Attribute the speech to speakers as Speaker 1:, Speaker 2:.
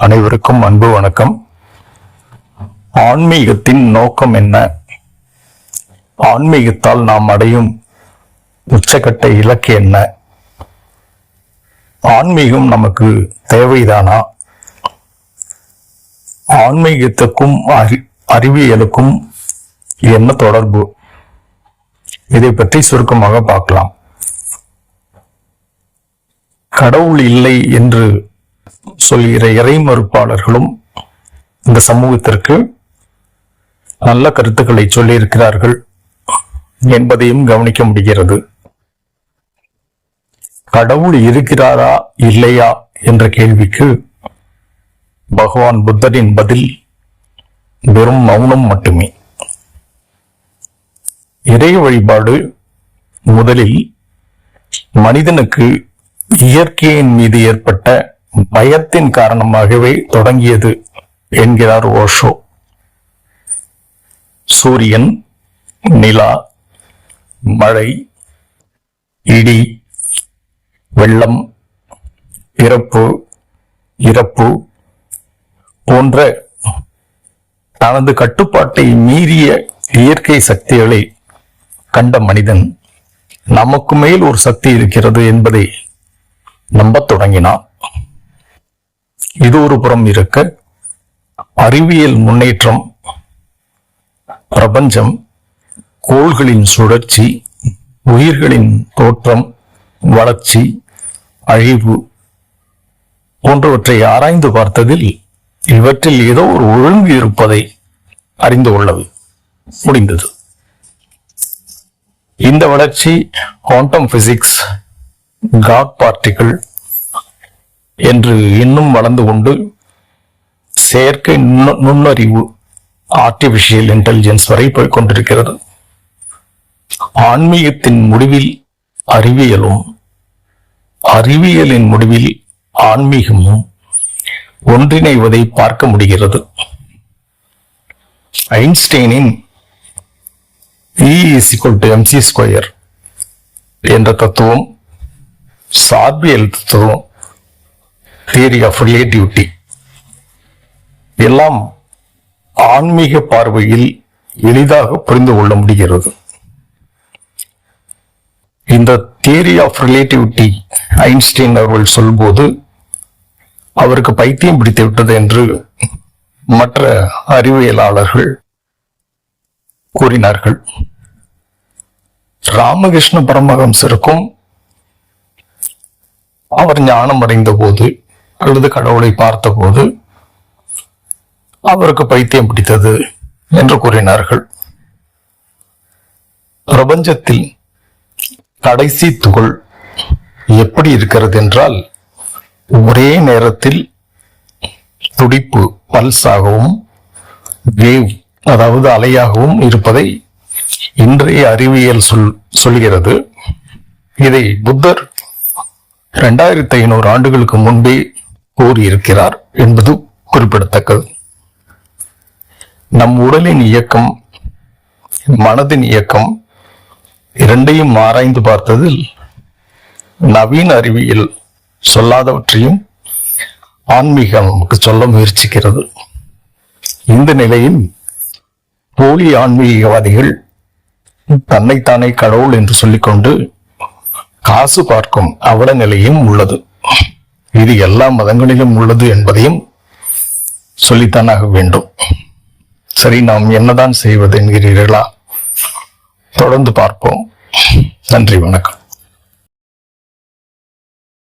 Speaker 1: அனைவருக்கும் அன்பு வணக்கம். ஆன்மீகத்தின் நோக்கம் என்ன? ஆன்மீகத்தால் நாம் அடையும் உச்சக்கட்ட இலக்கு என்ன? ஆன்மீகம் நமக்கு தேவைதானா? ஆன்மீகத்துக்கும் அறி- அறிவியலுக்கும் என்ன தொடர்பு? இதை பற்றி சுருக்கமாக பார்க்கலாம். கடவுள் இல்லை என்று சொல்கிற இறை மறுப்பாளர்களும் இந்த சமூகத்திற்கு நல்ல கருத்துக்களை சொல்லியிருக்கிறார்கள் என்பதையும் கவனிக்க முடிகிறது. கடவுள் இருக்கிறாரா இல்லையா என்ற கேள்விக்கு பகவான் புத்தரின் பதில் வெறும் மௌனம் மட்டுமே. இறை வழிபாடு முதலில் மனிதனுக்கு இயற்கையின் மீது ஏற்பட்ட பயத்தின் காரணமாகவே தொடங்கியது என்கிறார் ஓஷோ. சூரியன் நிலா மழை இடி வெள்ளம் பிறப்பு இறப்பு போன்ற தனது கட்டுப்பாட்டை மீறிய இயற்கை சக்திகளை கண்ட மனிதன் நமக்கு மேல் ஒரு சக்தி இருக்கிறது என்பதை நம்பத் தொடங்கினான். இது ஒரு புறம் இருக்க அறிவியல் முன்னேற்றம் பிரபஞ்சம் கோள்களின் சுழற்சி உயிர்களின் தோற்றம் வளர்ச்சி அழிவு போன்றவற்றை ஆராய்ந்து பார்த்ததில் இவற்றில் ஏதோ ஒரு ஒழுங்கு இருப்பதை அறிந்து கொள்ளவு முடிந்தது. இந்த வளர்ச்சி குவாண்டம் பிசிக்ஸ் காட் பார்ட்டிகள் என்று இன்னும் வளர்ந்து கொண்டு செயற்கை நுண்ணறிவு ஆர்டிபிஷியல் இன்டெலிஜென்ஸ் வரை போய் கொண்டிருக்கிறது. ஆன்மீகத்தின் முடிவில் அறிவியலும் அறிவியலின் முடிவில் ஆன்மீகமும் ஒன்றிணைவதை பார்க்க முடிகிறது. ஐன்ஸ்டைனின் E is எம்சி ஸ்கொயர் என்ற தத்துவம் சார்பியல் தத்துவம் தியரி ஆஃப் ரிலேட்டிவிட்டி எல்லாம் ஆன்மீக பார்வையில் எளிதாக புரிந்து கொள்ள முடிகிறது. இந்த தியரி ஆஃப் ரிலேட்டிவிட்டி ஐன்ஸ்டைன் அவர்கள் சொல்லும்போது அவருக்கு பைத்தியம் பிடித்து விட்டது என்று மற்ற அறிவியலாளர்கள் கூறினார்கள். ராமகிருஷ்ண பரமஹம்சருக்கும் அவர் ஞானம் அடைந்த போது அல்லது கடவுளை பார்த்தபோது அவருக்கு பைத்தியம் பிடித்தது என்று கூறினார்கள். பிரபஞ்சத்தில் கடைசி துகள் எப்படி இருக்கிறது என்றால் ஒரே நேரத்தில் துடிப்பு பல்ஸாகவும் வேவ் அதாவது அலையாகவும் இருப்பதை இன்றைய அறிவியல் சொல் சொல்கிறது. இதை புத்தர் இரண்டாயிரத்தி ஐநூறு ஆண்டுகளுக்கு முன்பே கூறியிருக்கிறார் என்பது குறிப்பிடத்தக்கது. நம் உடலின் இயக்கம் மனதின் இயக்கம் இரண்டையும் ஆராய்ந்து பார்த்ததில் நவீன அறிவியல் சொல்லாதவற்றையும் ஆன்மீகம் நமக்கு சொல்ல முயற்சிக்கிறது. இந்த நிலையில் போலி ஆன்மீகவாதிகள் தன்னைத்தானே கடவுள் என்று சொல்லிக்கொண்டு காசு பார்க்கும் அவல நிலையும் உள்ளது. இது எல்லா மதங்களிலும் உள்ளது என்பதையும் சொல்லித்தானாக வேண்டும். சரி நாம் என்னதான் செய்வது என்கிறீர்களா தொடர்ந்து பார்ப்போம். நன்றி வணக்கம்.